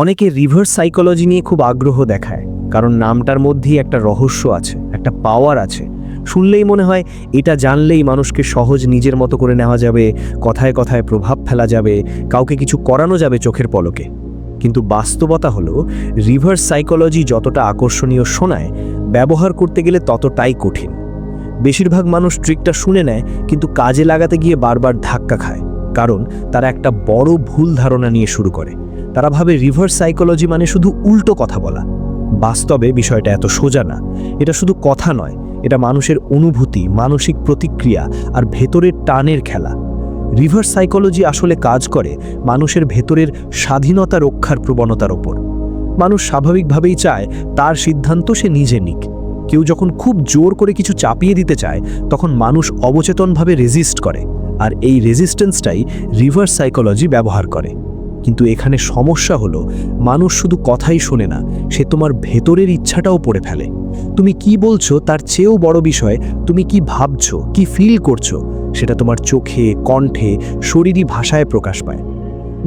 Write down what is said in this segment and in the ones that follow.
অনেকে reverse psychology নিয়ে খুব আগ্রহ দেখায়, কারণ নামটার মধ্যেই একটা রহস্য আছে, একটা পাওয়ার আছে। শুনলেই মনে হয় এটা জানলেই মানুষকে সহজ নিজের মতো করে নেওয়া যাবে, কথায় কথায় প্রভাব ফেলা যাবে, কাউকে কিছু করানো যাবে চোখের পলকে। কিন্তু বাস্তবতা হলো রিভার্স সাইকোলজি যতটা আকর্ষণীয় শোনায়, ব্যবহার করতে গেলে ততটাই কঠিন। বেশিরভাগ মানুষ ট্রিকটা শুনে নেয়, কিন্তু কাজে লাগাতে গিয়ে বারবার ধাক্কা খায়, কারণ তারা একটা বড় ভুল ধারণা নিয়ে শুরু করে। তারা ভাবে রিভার্স সাইকোলজি মানে শুধু উল্টো কথা বলা। বাস্তবে বিষয়টা এত সোজা না। এটা শুধু কথা নয়, এটা মানুষের অনুভূতি, মানসিক প্রতিক্রিয়া আর ভেতরের টানের খেলা। রিভার্স সাইকোলজি আসলে কাজ করে মানুষের ভেতরের স্বাধীনতা রক্ষার প্রবণতার ওপর। মানুষ স্বাভাবিকভাবেই চায় তার সিদ্ধান্ত সে নিজে নিক। কেউ যখন খুব জোর করে কিছু চাপিয়ে দিতে চায়, তখন মানুষ অবচেতনভাবে রেজিস্ট করে। আর এই রেজিস্ট্যান্সটাই রিভার্স সাইকোলজি ব্যবহার করে। কিন্তু এখানে সমস্যা হলো, মানুষ শুধু কথাই শোনে না, সে তোমার ভেতরের ইচ্ছাটাও পড়ে ফেলে। তুমি কি বলছো তার চেয়েও বড় বিষয়, তুমি কি ভাবছ, কি ফিল করছ, সেটা তোমার চোখে, কণ্ঠে, শরীরী ভাষায় প্রকাশ পায়।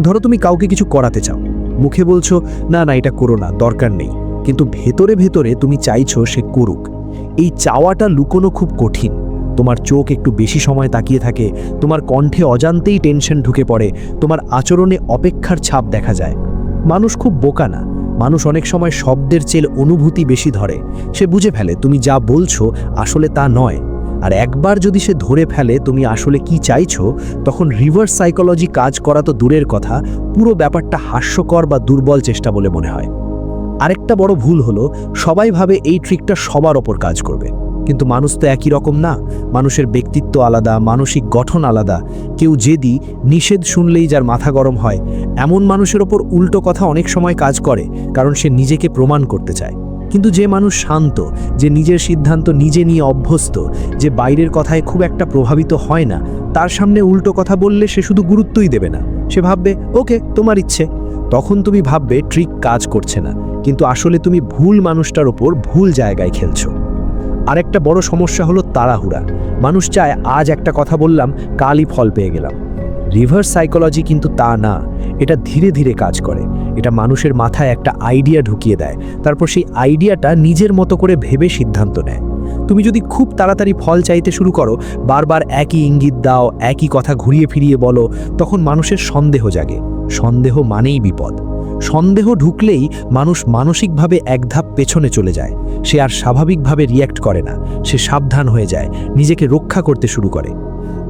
ধরো তুমি কাউকে কিছু করাতে চাও, মুখে বলছো, না না, এটা করো না, দরকার নেই। কিন্তু ভেতরে ভেতরে তুমি চাইছো সে করুক। এই চাওয়াটা লুকোনো খুব কঠিন। তোমার চোখ একটু বেশি সময় তাকিয়ে থাকে, তোমার কণ্ঠে অজান্তেই টেনশন ঢুকে পড়ে, তোমার আচরণে অপেক্ষার ছাপ দেখা যায়। মানুষ খুব বোকা না, মানুষ অনেক সময় শব্দের চেল অনুভূতি বেশি ধরে। সে বুঝে ফেলে, তুমি যা বলছো আসলে তা নয়। আর একবার যদি সে ধরে ফেলে তুমি আসলে কি চাইছো, তখন রিভার্স সাইকোলজি কাজ করা তো দূরের কথা, পুরো ব্যাপারটা হাস্যকর বা দুর্বল চেষ্টা বলে মনে হয়। আরেকটা বড় ভুল হলো, সবাই ভাবে এই ট্রিকটা সবার ওপর কাজ করবে। কিন্তু মানুষ তো একই রকম না। মানুষের ব্যক্তিত্ব আলাদা, মানসিক গঠন আলাদা। কেউ জেদি, নিষেধ শুনলেই যার মাথা গরম হয়। এমন মানুষের ওপর উল্টো কথা অনেক সময় কাজ করে, কারণ সে নিজেকে প্রমাণ করতে চায়। কিন্তু যে মানুষ শান্ত, যে নিজের সিদ্ধান্ত নিজে নিয়ে অভ্যস্ত, যে বাইরের কথায় খুব একটা প্রভাবিত হয় না, তার সামনে উল্টো কথা বললে সে শুধু গুরুত্বই দেবে না। সে ভাববে, ওকে, তোমার ইচ্ছে। তখন তুমি ভাববে, ট্রিক কাজ করছে না। কিন্তু আসলে তুমি ভুল মানুষটার ওপর ভুল জায়গায় খেলছো। আরেকটা বড় সমস্যা হলো তাড়াহুড়া। মানুষ চায়, আজ একটা কথা বললাম, কালই ফল পেয়ে গেলাম। রিভার্স সাইকোলজি কিন্তু তা না। এটা ধীরে ধীরে কাজ করে। এটা মানুষের মাথায় একটা আইডিয়া ঢুকিয়ে দেয়। তারপর সেই আইডিয়াটা নিজের মতো করে ভেবে সিদ্ধান্ত নেয়। তুমি যদি খুব তাড়াতাড়ি ফল চাইতে শুরু করো, বারবার একই ইঙ্গিত দাও, একই কথা ঘুরিয়ে ফিরিয়ে বলো, তখন মানুষের সন্দেহ জাগে। সন্দেহ মানেই বিপদ। সন্দেহ ঢুকলেই মানুষ মানসিকভাবে এক ধাপ পেছনে চলে যায়। সে আর স্বাভাবিকভাবে রিয়্যাক্ট করে না। সে সাবধান হয়ে যায়, নিজেকে রক্ষা করতে শুরু করে।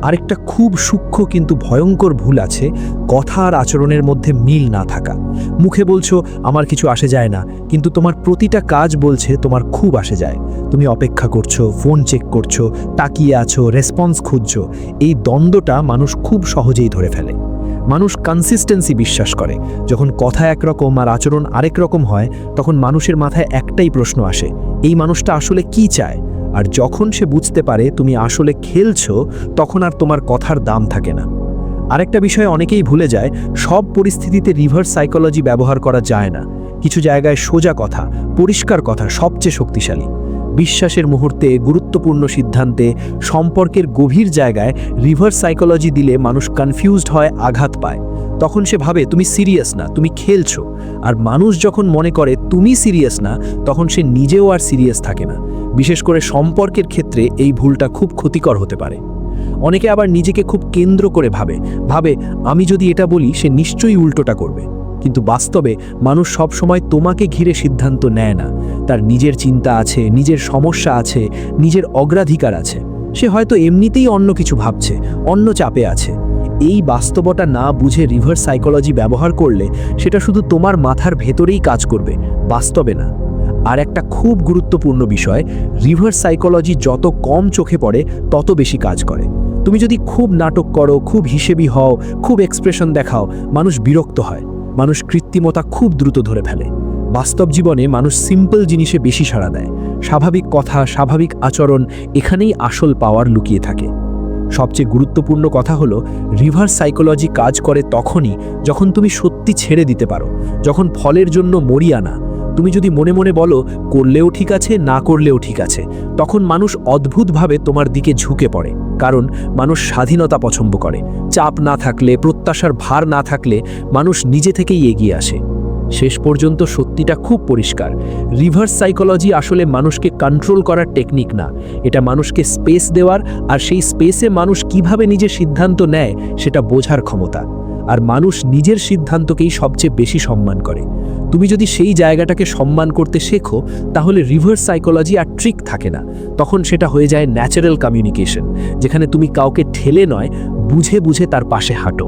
আরেকটা খুব সূক্ষ্ম কিন্তু ভয়ঙ্কর ভুল আছে, কথা আর আচরণের মধ্যে মিল না থাকা। মুখে বলছো, আমার কিছু আসে যায় না। কিন্তু তোমার প্রতিটা কাজ বলছে, তোমার খুব আসে যায়। তুমি অপেক্ষা করছ ফোন চেক করছ, তাকিয়ে আছো রেসপন্স খুঁজছো। এই দ্বন্দ্বটা মানুষ খুব সহজেই ধরে ফেলে। মানুষ কনসিস্টেন্সি বিশ্বাস করে। যখন কথা একরকম আর আচরণ আরেক রকম হয়, তখন মানুষের মাথায় একটাই প্রশ্ন আসে, এই মানুষটা আসলে কি চায়? আর যখন সে বুঝতে পারে তুমি আসলে খেলছো, তখন আর তোমার কথার দাম থাকে না। আরেকটা বিষয় অনেকেই ভুলে যায়, সব পরিস্থিতিতে রিভার্স সাইকোলজি ব্যবহার করা যায় না। কিছু জায়গায় সোজা কথা, পরিষ্কার কথা সবচেয়ে শক্তিশালী। বিশ্বাসের মুহূর্তে গুরুত্বপূর্ণ সিদ্ধান্তে সম্পর্কের গভীর জায়গায় রিভার্স সাইকোলজি দিলে মানুষ কনফিউজড হয়, আঘাত পায়। তখন সে ভাবে, তুমি সিরিয়াস না, তুমি খেলছো। আর মানুষ যখন মনে করে, তুমি সিরিয়াস না, তখন সে নিজেও আর সিরিয়াস থাকে না। বিশেষ করে সম্পর্কের ক্ষেত্রে এই ভুলটা খুব ক্ষতিকর হতে পারে। অনেকে আবার নিজেকে খুব কেন্দ্র করে ভাবে। ভাবে, আমি যদি এটা বলি, সে নিশ্চয়ই উল্টোটা করবে। কিন্তু বাস্তবে মানুষ সব সময় তোমাকে ঘিরে সিদ্ধান্ত নেয় না। তার নিজের চিন্তা আছে, নিজের সমস্যা আছে, নিজের অগ্রাধিকার আছে। সে হয়তো এমনিতেই অন্য কিছু ভাবছে, অন্য চাপে আছে। এই বাস্তবতা না বুঝে রিভার্স সাইকোলজি ব্যবহার করলে সেটা শুধু তোমার মাথার ভেতরেই কাজ করবে, বাস্তবে না। আর একটা খুব গুরুত্বপূর্ণ বিষয়, রিভার্স সাইকোলজি যত কম চোখে পড়ে, তত বেশি কাজ করে। তুমি যদি খুব নাটক করো, খুব হিসেবি হও, খুব এক্সপ্রেশন দেখাও, মানুষ বিরক্ত হয়। মানুষ কৃত্রিমতা খুব দ্রুত ধরে ফেলে। বাস্তব জীবনে মানুষ সিম্পল জিনিসে বেশি সাড়া দেয়। স্বাভাবিক কথা, স্বাভাবিক আচরণ এখানেই আসল পাওয়ার লুকিয়ে থাকে। সবচেয়ে গুরুত্বপূর্ণ কথা হলো রিভার্স সাইকোলজি কাজ করে তখনই যখন তুমি সত্যি ছেড়ে দিতে পারো, যখন ফলের জন্য মরিয়া না তুমি যদি মনে মনে বলো, করলেও ঠিক আছে, না করলেও ঠিক আছে, তখন মানুষ অদ্ভুতভাবে তোমার দিকে ঝুঁকে পড়ে, কারণ মানুষ স্বাধীনতা পছন্দ করে। চাপ না থাকলে, প্রত্যাশার ভার না থাকলে মানুষ নিজে থেকেই এগিয়ে আসে। শেষ পর্যন্ত সত্যিটা খুব পরিষ্কার। রিভার্স সাইকোলজি আসলে মানুষকে কন্ট্রোল করার টেকনিক না। এটা মানুষকে স্পেস দেওয়ার, আর সেই স্পেসে মানুষ কীভাবে নিজের সিদ্ধান্ত নেয়, সেটা বোঝার ক্ষমতা। আর মানুষ নিজের সিদ্ধান্তকেই সবচেয়ে বেশি সম্মান করে। তুমি যদি সেই জায়গাটাকে সম্মান করতে শেখো, তাহলে রিভার্স সাইকোলজি আর ট্রিক থাকে না। তখন সেটা হয়ে যায় ন্যাচারাল কমিউনিকেশন যেখানে তুমি কাউকে ঠেলে নয়, বুঝে বুঝে তার পাশে হাঁটো।